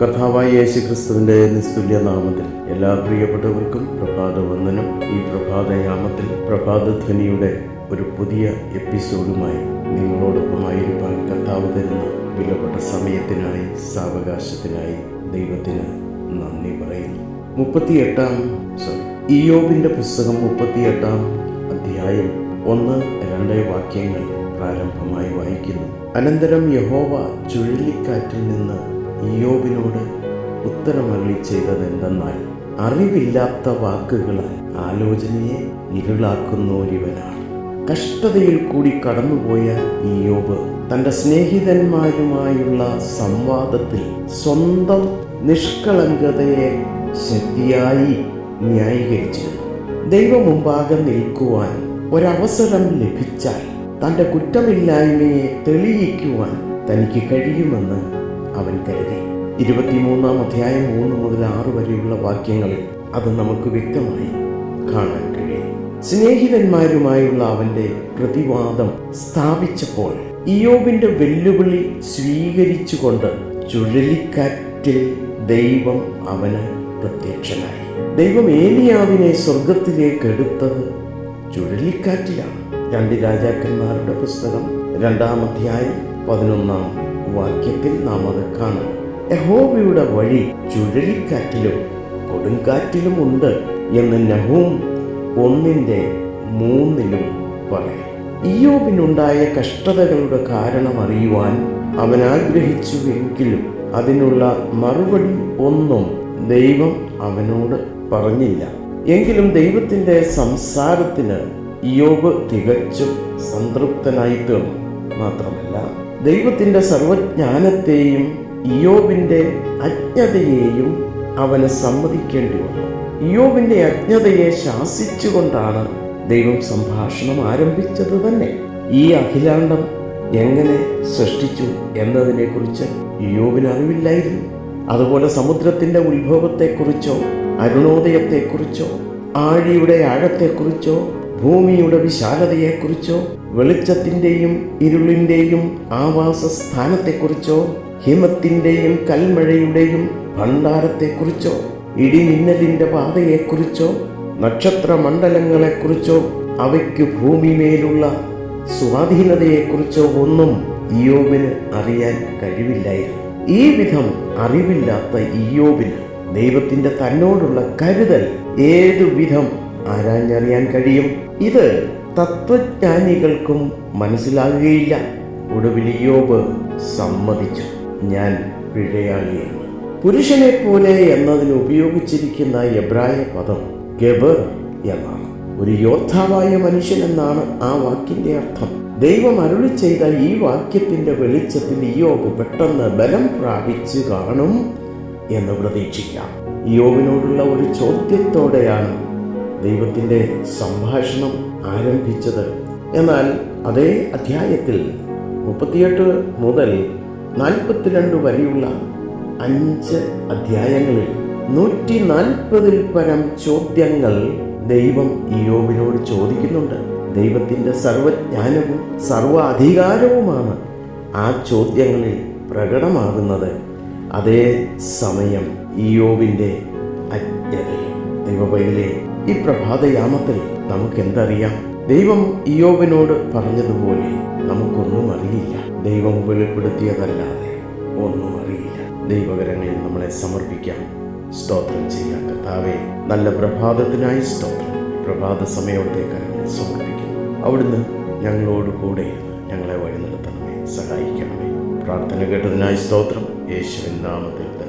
കർത്താവായ യേശു ക്രിസ്തുവിന്റെ നിസ്തുല്യ നാമത്തിൽ എല്ലാ പ്രിയപ്പെട്ടവർക്കും പ്രഭാത വന്ദനം ഈ പ്രഭാതയാമത്തിൽ പ്രഭാതധ്വനിയുടെ ഒരു പുതിയ എപ്പിസോഡുമായി നിങ്ങളോടൊപ്പമായിരിക്കാൻ കർത്താവ് തരുന്ന വിലപ്പെട്ട സമയത്തിനായി സാവകാശത്തിനായി ദൈവത്തിന് നന്ദി പറയുന്നു. മുപ്പത്തിയെട്ടാം സോറി ഇയോബിന്റെ പുസ്തകം മുപ്പത്തിയെട്ടാം അധ്യായം ഒന്ന് രണ്ട് വാക്യങ്ങൾ പ്രാരംഭമായി വായിക്കുന്നു. അനന്തരം യഹോവ ചുഴലിക്കാറ്റിൽ നിന്ന് ഇയോബിനോട് ഉത്തരമരളി ചെയ്തതെന്തെന്നാൽ അറിവില്ലാത്ത വാക്കുകളാൽ ആലോചനയെ ഇരുളാക്കുന്നോരിവനാണ് കഷ്ടതയിൽ കൂടി കടന്നുപോയ ഇയോബ് തന്റെ സ്നേഹിതന്മാരുമായുള്ള സംവാദത്തിൽ സ്വന്തം നിഷ്കളങ്കതയെ ശക്തിയായി ന്യായീകരിച്ചിരുന്നു. ദൈവമുമ്പാകെ നിൽക്കുവാൻ ഒരവസരം ലഭിച്ചാൽ തന്റെ കുറ്റമില്ലായ്മയെ തെളിയിക്കുവാൻ തനിക്ക് കഴിയുമെന്ന് അവൻ കരുതി. ഇരുപത്തിമൂന്നാം അധ്യായം മൂന്ന് മുതൽ ആറ് വരെയുള്ള വാക്യങ്ങളിൽ അത് നമുക്ക് വ്യക്തമായി കാണാൻ കഴിയും. സ്നേഹിതന്മാരുമായുള്ള അവന്റെ പ്രതിവാദം സ്ഥാപിച്ചപ്പോൾ ഇയോബിന്റെ വെല്ലുവിളി സ്വീകരിച്ചുകൊണ്ട് ചുഴലിക്കാറ്റിൽ ദൈവം അവന് പ്രത്യക്ഷനായി. ദൈവം ഏലിയാവിനെ സ്വർഗത്തിലേക്ക് എടുത്തത് ചുഴലിക്കാറ്റിലാണ്. രണ്ട് രാജാക്കന്മാരുടെ പുസ്തകം രണ്ടാം അധ്യായം പതിനൊന്നാം വാക്യത്തിൽ നാം അത് കാണാം. യഹോബിയുടെ വഴി ചുഴലിക്കാറ്റിലും കൊടുങ്കാറ്റിലും ഉണ്ട് എന്ന് നഹൂം ഒന്നിന്റെ മൂന്നിലും പറയും. ഇയോബിനുണ്ടായ കഷ്ടതകളുടെ കാരണം അറിയുവാൻ അവൻ ആഗ്രഹിച്ചുവെങ്കിലും അതിനുള്ള മറുപടി ഒന്നും ദൈവം അവനോട് പറഞ്ഞില്ല. എങ്കിലും ദൈവത്തിന്റെ സംസാരത്തിന് ഇയോബ് തികച്ചും സംതൃപ്തനായി തീർന്നു മാത്രമല്ല ദൈവത്തിന്റെ സർവജ്ഞാനത്തെയും ഇയോബിന്റെ അജ്ഞതയെയും അവന് സമ്മതിക്കേണ്ടി വന്നു. ഇയോബിന്റെ അജ്ഞതയെ ശാസിച്ചുകൊണ്ടാണ് ദൈവം സംഭാഷണം ആരംഭിച്ചത് തന്നെ. ഈ അഖിലാണ്ടം എങ്ങനെ സൃഷ്ടിച്ചു എന്നതിനെക്കുറിച്ച് യോബിന് അറിവില്ലായിരുന്നു. അതുപോലെ സമുദ്രത്തിന്റെ ഉത്ഭവത്തെക്കുറിച്ചോ അരുണോദയത്തെക്കുറിച്ചോ ആഴിയുടെ ആഴത്തെക്കുറിച്ചോ ഭൂമിയുടെ വിശാലതയെക്കുറിച്ചോ വെളിച്ചത്തിന്റെയും ഇരുളിന്റെയും ആവാസ സ്ഥാനത്തെക്കുറിച്ചോ ഹിമത്തിന്റെയും കൽമഴയുടെയും ഭണ്ഡാരത്തെക്കുറിച്ചോ ഇടിമിന്നലിന്റെ പാതയെക്കുറിച്ചോ നക്ഷത്രമണ്ഡലങ്ങളെക്കുറിച്ചോ അവയ്ക്ക് ഭൂമിമേലുള്ള സ്വാധീനതയെക്കുറിച്ചോ ഒന്നും ഇയോബിന് അറിയാൻ കഴിവില്ലായിരുന്നു. ഈ വിധം അറിവില്ലാത്ത ഇയോബിന് ദൈവത്തിന്റെ തന്നോടുള്ള കരുതൽ ഏതു വിധം ആരാഞ്ഞറിയാൻ കഴിയും. ഇത് തത്വജ്ഞാനികൾക്കും മനസ്സിലാകുകയില്ല. ഒടുവിൽ യോബ് സമ്മതിച്ചു. ഞാൻ പിഴയാളിയാണ് പുരുഷനെ പോലെ എന്നതിന് ഉപയോഗിച്ചിരിക്കുന്ന എബ്രായ പദം ഗബർ എന്നാണ്. ഒരു യോദ്ധാവായ മനുഷ്യൻ എന്നാണ് ആ വാക്കിന്റെ അർത്ഥം. ദൈവം അരുളി ചെയ്ത ഈ വാക്യത്തിന്റെ വെളിച്ചത്തിൽ യോബ് പെട്ടെന്ന് ബലം പ്രാപിച്ചു കാണും എന്ന് പ്രതീക്ഷിക്കാം. യോബിനോടുള്ള ഒരു ചോദ്യത്തോടെയാണ് ദൈവത്തിന്റെ സംഭാഷണം ആരംഭിച്ചത്. എന്നാൽ അതേ അധ്യായത്തിൽ മുപ്പത്തിയെട്ട് മുതൽ നാൽപ്പത്തിരണ്ട് വരെയുള്ള അഞ്ച് അധ്യായങ്ങളിൽ നൂറ്റി നാൽപ്പതിൽ പരം ചോദ്യങ്ങൾ ദൈവം ഇയോബിനോട് ചോദിക്കുന്നുണ്ട്. ദൈവത്തിന്റെ സർവജ്ഞാനവും സർവ അധികാരവുമാണ് ആ ചോദ്യങ്ങളിൽ പ്രകടമാകുന്നത്. അതേ സമയം ഇയോബിന്റെ അജ്ഞതയും ദൈവപൈതലെ ഈ പ്രഭാതയാമത്തിൽ നമുക്ക് എന്തറിയാം ദൈവം ഇയോബിനോട് പറഞ്ഞതുപോലെ നമുക്കൊന്നും അറിയില്ല. ദൈവം വെളിപ്പെടുത്തിയതല്ലാതെ ഒന്നും അറിയില്ല. ദൈവകരങ്ങളിൽ നമ്മളെ സമർപ്പിക്കാം. സ്തോത്രം ചെയ്യാം. കർത്താവെ നല്ല പ്രഭാതത്തിനായി സ്തോത്രം. പ്രഭാത സമയത്തെ കരങ്ങളിൽ സമർപ്പിക്കുന്നു അവിടുന്ന് ഞങ്ങളോട് കൂടെ ഞങ്ങളെ വഴി നടത്തണമേ. സഹായിക്കണമേ. പ്രാർത്ഥന കേട്ടതിനായി സ്തോത്രം. യേശുവിൻ നാമത്തിൽ തന്നെ.